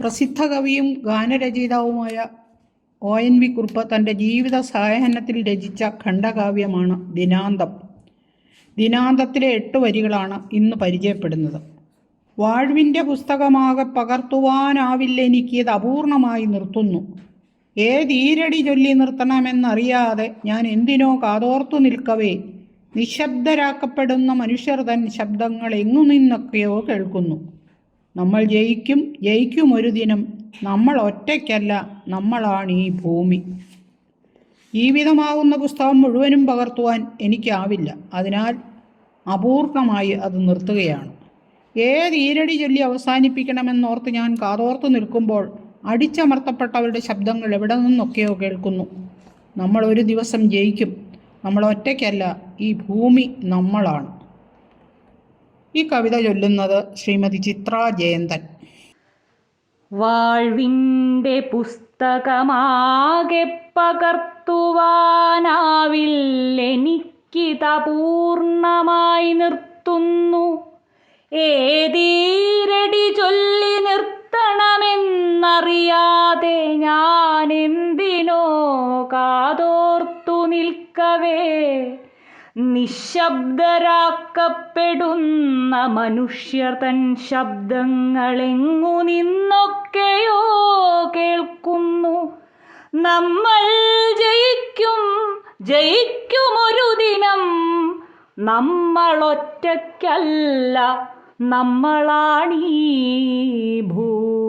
പ്രസിദ്ധ കവിയും ഗാനരചയിതാവുമായ ഒ. എൻ. വി. കുറുപ്പ് തന്റെ ജീവിത സായാഹ്നത്തിൽ രചിച്ച ഖണ്ഡകാവ്യമാണ് ദിനാന്തം. ദിനാന്തത്തിലെ എട്ട് വരികളാണ് ഇന്ന് പരിചയപ്പെടുന്നത്. വാഴ്വിന്റെ പുസ്തകമാകെ അത് അപൂർണമായി നിർത്തുന്നു. ഏതീരടി ചൊല്ലി നിർത്തണമെന്നറിയാതെ ഞാൻ എന്തിനോ കാതോർത്തു നിൽക്കവേ. നിശബ്ദരാക്കപ്പെടുന്ന മനുഷ്യർ തൻ ശബ്ദങ്ങൾ എങ്ങു നിന്നൊക്കെയോ കേൾക്കുന്നു. നമ്മൾ ജയിക്കും ജയിക്കും ഒരു ദിനം. നമ്മൾ ഒറ്റയ്ക്കല്ല നമ്മളാണ് ഈ ഭൂമി. ജീവിതമാകുന്ന പുസ്തകം മുഴുവനും പകർത്തുവാൻ എനിക്കാവില്ല. അതിനാൽ അപൂർണമായി അത് നിർത്തുകയാണ്. ഏത് ഈരടി ചൊല്ലി അവസാനിപ്പിക്കണമെന്നോർത്ത് ഞാൻ കാതോർത്ത് നിൽക്കുമ്പോൾ അടിച്ചമർത്തപ്പെട്ടവരുടെ ശബ്ദങ്ങൾ എവിടെ നിന്നൊക്കെയോ കേൾക്കുന്നു. നമ്മൾ ഒരു ദിവസം ജയിക്കും. നമ്മൾ ഒറ്റയ്ക്കല്ല ഈ ഭൂമി നമ്മളാണ്. ഈ കവിത ചൊല്ലുന്നത് ശ്രീമതി ചിത്ര ജയന്തൻ. വാഴ്വിന്റെ പുസ്തകമാകെ പകർത്തുവാനാവില്ലെനിക്കിത പൂർണമായി നിർത്തുന്നു. ഏതീരടി ചൊല്ലി നിർത്തണമെന്നറിയാതെ ഞാൻ എന്തിനോ കാതോർത്തു നിൽക്കവേ. നിശബ്ദരാക്കപ്പെടുന്ന മനുഷ്യർ തൻ ശബ്ദങ്ങളെങ്ങു നിന്നൊക്കെയോ കേൾക്കുന്നു. നമ്മൾ ജയിക്കും ജയിക്കുമൊരു ദിനം നമ്മളൊറ്റയ്ക്കല്ല നമ്മളാണീ ഭൂ